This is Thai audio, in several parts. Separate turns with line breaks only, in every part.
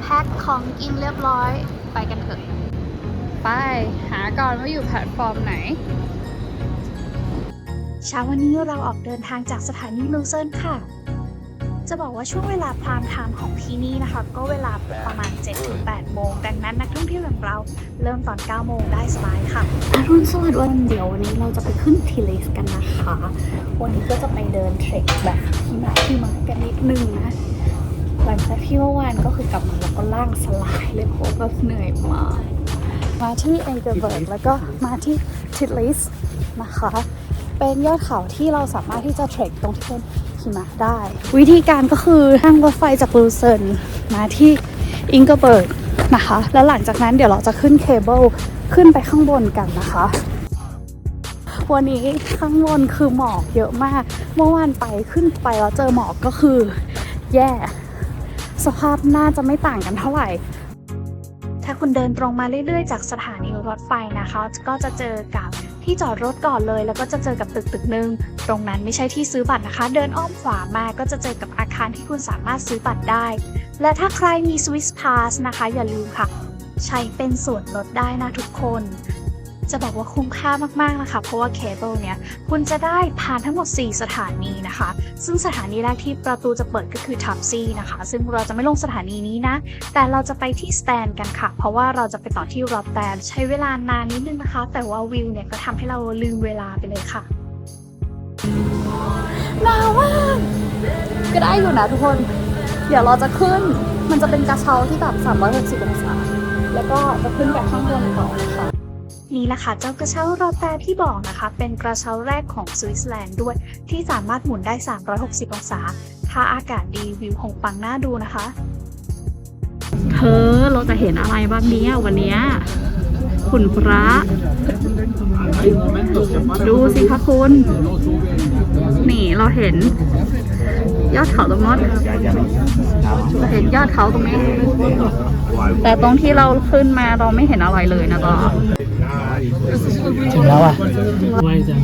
แพ็คของกินเรียบร้อยไปกันเถอะ ไปหาก่อนว่าอยู่แพลตฟอร์มไหน
เช้าวันนี้เราออกเดินทางจากสถานีลูเซิร์นค่ะ จะบอกว่าช่วงเวลาพรามไทม์ของที่นี่นะคะ ก็เวลาประมาณ 7-8 โมง ดังนั้นนักท่องเที่ยวอย่างเราเริ่มตอน 9 โมงได้สบายค่ะ
อรุณสวัสดิ์วันเดี๋ยววันนี้เราจะไปขึ้นทีเลสกันนะคะ วันนี้ก็จะไปเดินเทรคแบบที่มาที่มากันนิดนึงนะ หลังจากที่เมื่อวานก็คือกลับมาแล้วก็ล่างสลายเลยเพราะว่าเหนื่อยมาก มาที่เอเกอร์เบิร์กแล้วก็มาที่ทิทลิสนะคะ เป็นยอดเขาที่เราสามารถที่จะเทรคตรงที่เป็นหิมะได้ วิธีการก็คือนั่งรถไฟจากลูเซิร์นมาที่อิงเกอร์เบิร์กนะคะ แล้วหลังจากนั้นเดี๋ยวเราจะขึ้นเคเบิลขึ้นไปข้างบนกันนะคะวันนี้ข้างบนคือหมอกเยอะมาก เมื่อวานไปขึ้นไปแล้วเจอหมอกก็คือแย่ สภาพน่าจะไม่ต่างกันเท่าไหร่
ถ้าคุณเดินตรงมาเรื่อยๆ จากสถานีรถไฟนะคะ ก็จะเจอกับที่จอดรถก่อนเลย แล้วก็จะเจอกับตึกตึกหนึ่งตรงนั้นไม่ใช่ที่ซื้อบัตรนะคะ เดินอ้อมขวามาก็จะเจอกับอาคารที่คุณสามารถซื้อบัตรได้ และถ้าใครมี Swiss Pass นะคะ อย่าลืมค่ะ ใช้เป็นส่วนลดได้นะทุกคน จะบอกว่าคุ้มค่ามากๆนะคะ เพราะว่าเคเบิลเนี่ยคุณจะได้ผ่านทั้งหมด 4 สถานีนะคะ ซึ่งสถานีแรกที่ประตูจะเปิดก็คือทับซี่นะคะ ซึ่งเราจะไม่ลงสถานีนี้นะ แต่เราจะไปที่สแตนกันค่ะ เพราะว่าเราจะไปต่อที่รอตแตนใช้เวลานานนิดนึงนะคะ แต่ว่าวิวเนี่ยก็ทำให้เราลืมเวลาไปเลยค่ะ
หนาวมากก็ได้อยู่นะทุกคน เดี๋ยวเราจะขึ้น มันจะเป็นกระเช้าที่แบบ360องศา แล้วก็จะขึ้นไปข้างบนต่อนะคะ
นี่แหละค่ะเจ้ากระเช้ารอตแตนที่บอกนะคะ เป็นกระเช้าแรกของสวิตเซอร์แลนด์ด้วย ที่สามารถหมุนได้ 360 องศา ถ้าอากาศดีวิวคงปังน่าดูนะคะ
เธอเราจะเห็นอะไรบ้างเนี้ยวันเนี้ยคุณพระ ดูสิคะคุณ นี่เราเห็น ยอดเขาตรงนั้นเราเห็นยอดเขาตรงนี้ แต่ตรงที่เราขึ้นมาเราไม่เห็นอะไรเลยนะต่อ
ถึงแล้วอะไวจัง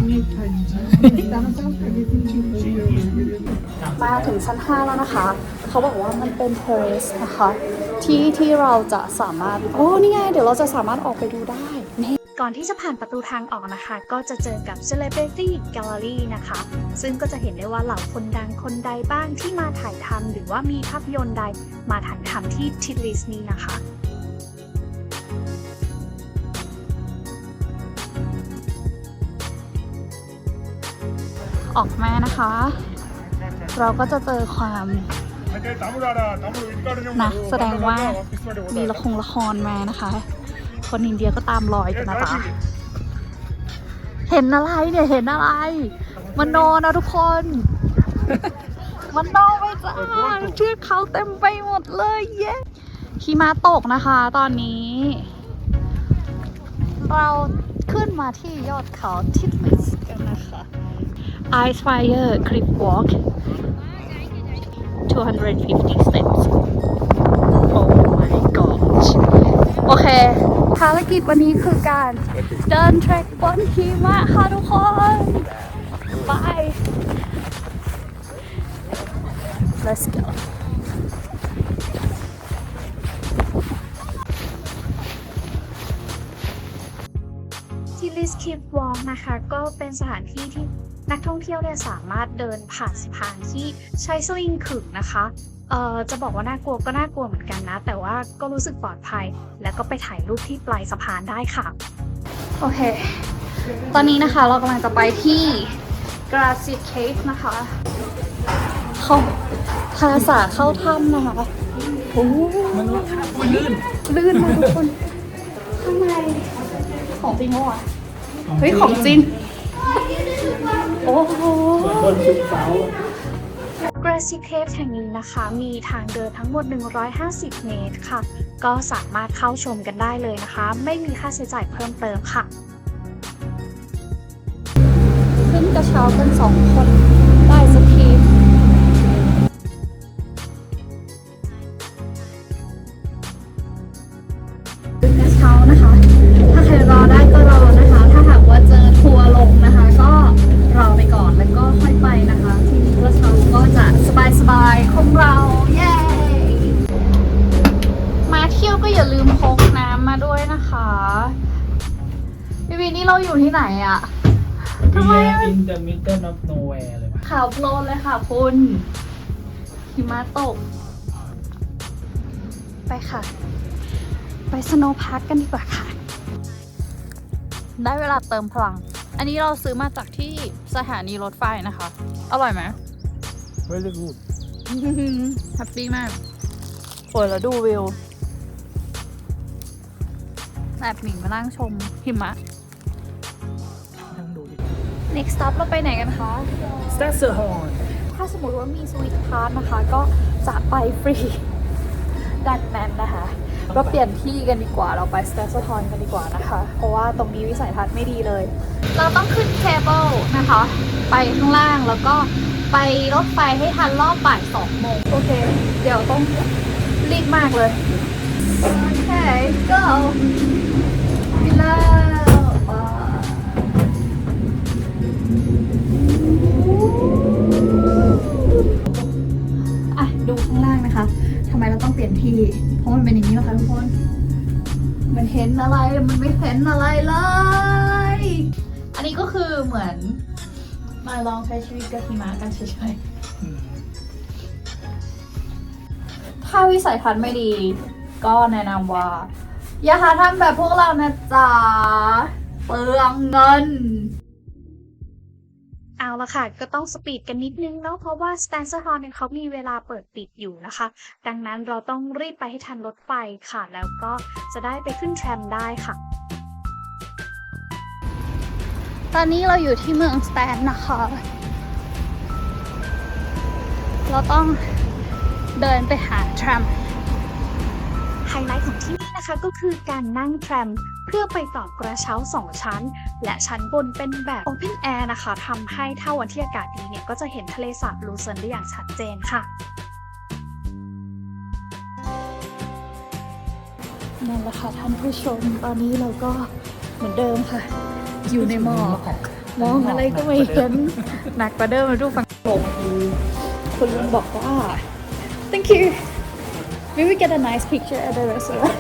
มาถึงชั้น 5 แล้วนะคะ เขาบอกว่ามันเป็น terrace นะคะ ที่ที่เราจะสามารถ โอ้นี่ไง เดี๋ยวเราจะสามารถออกไปดูได้นี่
ก่อนที่จะผ่านประตูทางออกนะคะ ก็จะเจอกับ Celebrity Gallery นะคะ ซึ่งก็จะเห็นได้ว่าเหล่าคนดังคนใดบ้างที่มาถ่ายทำหรือว่ามีภาพยนตร์ใดมาถ่ายทำที่ทิทลิสนี้นะคะ
ออกมานะคะ เราก็จะเจอความนะแสดงว่ามีละครละครมานะคะ คนอินเดียก็ตามรอยกันนะจ๊ะเห็นอะไรเนี่ยเห็นอะไร มันโนนะทุกคน มันโนไปจ้าเชือกเขาเต็มไปหมดเลยเย้หิมะตกนะคะตอนนี้ เราขึ้นมาที่ยอดเขาทิทลิสกันนะคะ Ice Fire Cliff Walk 250 steps Oh my gosh โอเค ภารกิจวันนี้คือการเดินเทรคบนหิมะค่ะทุกคน ไป Let's go
ที่ l i s k i p Walk นะคะ ก็เป็นสถานที่ที่ นักท่องเที่ยวเนี่ยสามารถเดินผ่านสะพานที่ใช้สวิงขึกนะคะเอ่อจะบอกว่าน่ากลัวก็น่ากลัวเหมือนกันนะ แต่ว่าก็รู้สึกปลอดภัย แล้วก็ไปถ่ายรูปที่ปลายสะพานได้ค่ะ
โอเค ตอนนี้นะคะเรากำลังจะไปที่ Grassy Cave นะคะเข้าภาษาเข้าถ้ำนะคะโอ้มันลื่นลื่นมากทุกคนข้างในของจริงเหรอวะเฮ้ยของจริง โอ้โห
Grassy Cave แห่งนี้นะคะ มีทางเดินทั้งหมด 150 เมตรค่ะ ก็สามารถเข้าชมกันได้เลยนะคะ ไม่มีค่าใช้จ่ายเพิ่มเติมค่ะ
ขึ้นกระเช้ากันสองคน โพลนเลยค่ะคุณหิมะตก ไปค่ะ ไปสโนว์พาร์คกันดีกว่าค่ะ ได้เวลาเติมพลัง อันนี้เราซื้อมาจากที่สถานีรถไฟนะคะ อร่อยไหม
very good
แฮปปี้มากโอ้ยแล้วดูวิวแอบหนิงมานั่งชมหิมะ
นั่งดูดิ
next stop เราไปไหนกันคะ
That's the horn
ถ้าสมมติว่ามีสวิตพาร์ทนะคะ ก็จะไปฟรีดันนั้นนะคะ เราเปลี่ยนที่กันดีกว่า เราไปสเตชัทอนกันดีกว่านะคะ เพราะว่าตรงนี้วิสัยทัศน์ไม่ดีเลย เราต้องขึ้นเคเบิลนะคะ ไปข้างล่างแล้วก็ไปรถไฟให้ทันรอบบ่ายสองโมง โอเค เดี๋ยวต้องรีบมากเลย โอเค go อเหมือนมาลองใช้ชีวิตกับหิมะกันเฉยๆ ถ้าวิสัยทัศน์ไม่ดี ก็แนะนำว่า อย่าหาทำแบบพวกเรานะจ๊ะเปลืองเงิน
เอาละค่ะ ก็ต้องสปีดกันนิดนึงเนาะเพราะว่าสแตนเซอร์ฮอลเนี่ยเขามีเวลาเปิดปิดอยู่นะคะ ดังนั้นเราต้องรีบไปให้ทันรถไฟค่ะ แล้วก็จะได้ไปขึ้นแทรมได้ค่ะ
ตอนนี้เราอยู่ที่เมืองสแตนนะคะ เราต้องเดินไปหาทรัม
ไฮไลท์ของที่นี่นะคะก็คือการนั่งแทรมเพื่อไปต่อกระเช้า 2 ชั้น และชั้นบนเป็นแบบ Open Air นะคะทำให้ถ้าวันที่อากาศดีเนี่ย ก็จะเห็นทะเลสาบลูเซิร์นได้อย่างชัดเจนค่ะ
นั่นแหละค่ะท่านผู้ชมตอนนี้เราก็เหมือนเดิมค่ะ อยู่ในหมอกมองอะไรก็ไม่เห็นหนักกว่าเดิมมาดูฝั่งผมคุณลุงบอกว่า thank you maybe we get a nice picture at the restaurant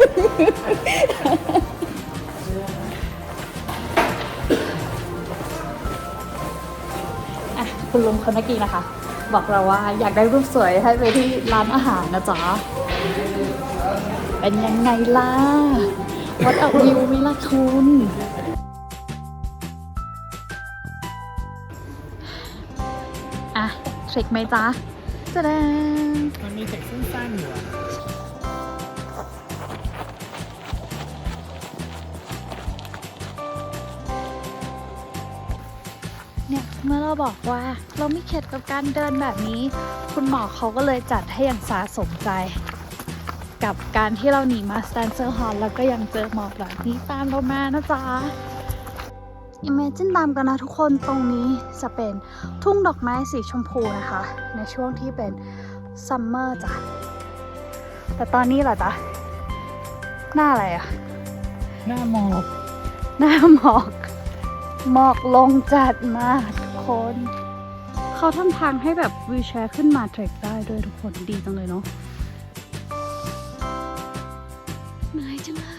คุณลุงคนเมื่อกี้นะคะ บอกเราว่าอยากได้รูปสวยให้ไปที่ร้านอาหารนะจ๊ะ เป็นยังไงล่ะวัดเอาวิวไหม่ละคุณ เช็คไหมจ๊ะจะแดง
มันมีเทคสั้นๆอยู่อะ
เนี่ยเมื่อเราบอกว่าเราไม่เข็ดกับการเดินแบบนี้ คุณหมอเขาก็เลยจัดให้อย่างสาสมใจ กับการที่เราหนีมาสแตนเซอร์ฮอลแล้วก็ยังเจอหมอกแบบนี้ตามเรามานะจ๊ะ Imagine ตามกันนะทุกคนตรงนี้จะเป็นทุ่งดอกไม้สีชมพูนะคะ ในช่วงที่เป็นซัมเมอร์จ้ะ แต่ตอนนี้เหรอจ๊ะ หน้าอะไรอะ
หน้าหมอก
หน้าหมอกหมอกลงจัดมากทุกคน เขาทำทางให้แบบวีลแชร์ขึ้นมาเทรคได้ด้วยทุกคนดีจังเลยเนาะเหนื่อยจังเลยไปกันเลย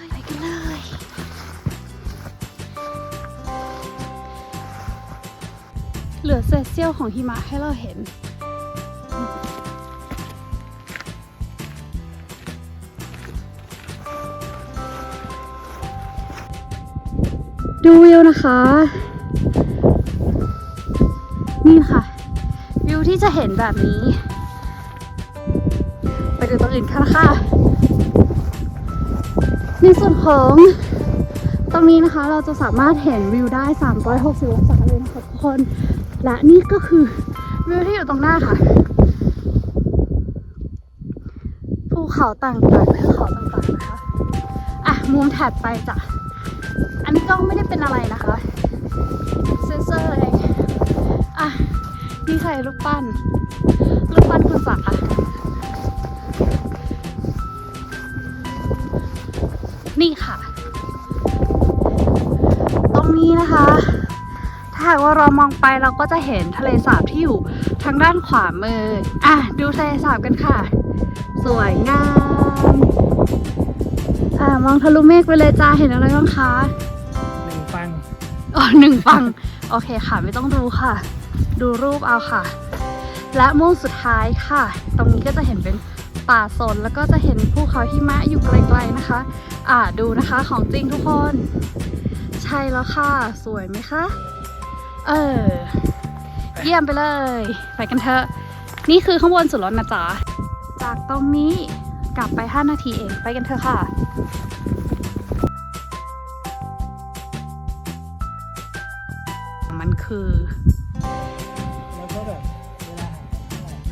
เหลือเศษเสี้ยวของหิมะให้เราเห็น ดูวิวนะคะ นี่ค่ะ วิวที่จะเห็นแบบนี้ ไปดูตรงอื่นกันนะคะในส่วนของ ตรงนี้นะคะเราจะสามารถเห็นวิวได้ 360 องศาเลยนะคะทุกคน และนี่ก็คือวิวที่อยู่ตรงหน้าค่ะ ภูเขาต่างๆภูเขาต่างๆนะคะ อะ มุมถัดไปจ้ะ อันนี้ก็ไม่ได้เป็นอะไรนะคะ เซนเซอร์เองอะ นี่ใครรูปปั้น รูปปั้นคุณศักค่ะนี่ค่ะ รงนี้นะคะ ถ้าหากว่าเรามองไปเราก็จะเห็นทะเลสาบที่อยู่ทางด้านขวามือ อะ ดูทะเลสาบกันค่ะ สวยงาม อ่ามองทะลุเมฆไปเลยจ้า เห็นอะไรบ้างคะ
หนึ่งฟัง
อ๋อหนึ่งฟัง โอเคค่ะไม่ต้องดูค่ะ ดูรูปเอาค่ะ และมุ่งสุดท้ายค่ะ ตรงนี้ก็จะเห็นเป็นป่าสนแล้วก็จะเห็นภูเขาหิมะอยู่ไกลๆนะคะ อ่าดูนะคะของจริงทุกคน ใช่แล้วค่ะ สวยไหมคะ เออ เยี่ยมไปเลย ไปกันเถอะ นี่คือข้างบนสุดแล้วนะจ๊ะ จากตรงนี้กลับไป 5 นาทีเอง ไปกันเถอะค่ะมันคือ
แล้วก็แบบเวลา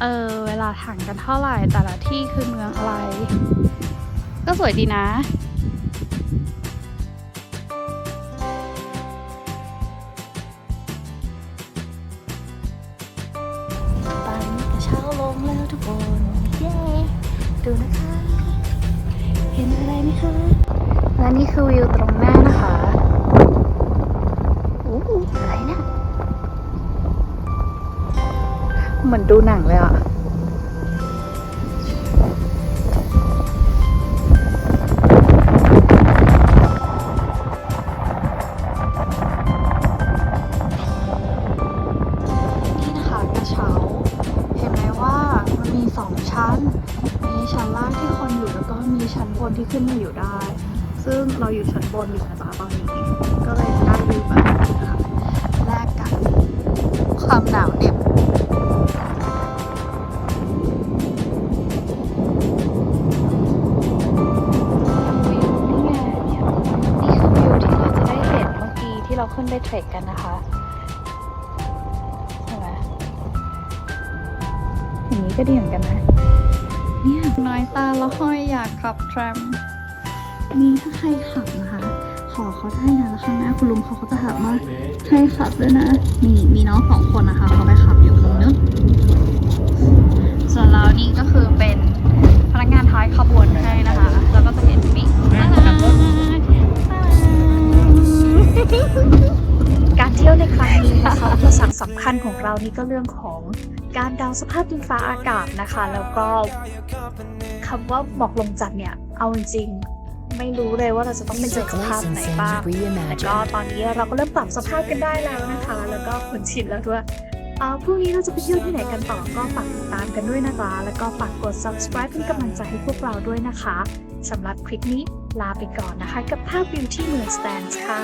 เออ เวลาห่างกันเท่าไหร่ แต่ละที่คือเมืองอะไร ก็สวยดีนะ นะคะ และนี่คือวิวตรงหน้านะคะอู้หูอะไรเนะเหมือนดูหนังเลยอะ สองชั้น มีชั้นล่างที่คนอยู่แล้วก็มีชั้นบนที่ขึ้นมาอยู่ได้ ซึ่งเราอยู่ชั้นบนอยู่นะจ๊ะตอนนี้ ก็เลยได้วิวแบบนี้ค่ะแลกกันความหนาวเหน็บวิวนี่ไงนี่คือวิวที่เราจะได้เห็นเมื่อกี้ที่เราขึ้นไปเทรคกันนะคะ นี้ก็ดีเหมือนกันนะ เนี่ยน้อยตาแล้วห้อยอยากขับแทรมนี่ถ้าใครขับนะคะ ขอเขาได้นะแล้วข้างหน้าคุณลุงเขาก็จะถามว่าใช่ขับด้วยนะ นี่มีน้องสองคนนะคะเขาไปขับอยู่ตรงนู้นส่วนเรานี่ก็คือเป็นพนักงานท้ายขบวนให้นะคะ แล้วก็จะเห็นมิก
การเที่ยวในครั้งนี้นะคะอุปสรรคสำคัญของเรานี่ก็เรื่องของ การเดาสภาพดินฟ้าอากาศนะคะ แล้วก็คำว่าหมอกลงจัดเนี่ย เอาจริงไม่รู้เลยว่าเราจะต้องไปเจอสภาพไหนบ้างแต่ก็ตอนนี้เราก็เริ่มปรับสภาพกันได้แล้วนะคะ แล้วก็คุ้นชินแล้วด้วยเออพรุ่งนี้เราจะไปเที่ยวที่ไหนกันต่อก็ฝากติดตามกันด้วยนะคะ แล้วก็ฝากกด subscribe เป็นกำลังใจให้พวกเราด้วยนะคะสำหรับคลิปนี้ลาไปก่อนนะคะ กับภาพวิวที่เมืองสแตนส์ค่ะ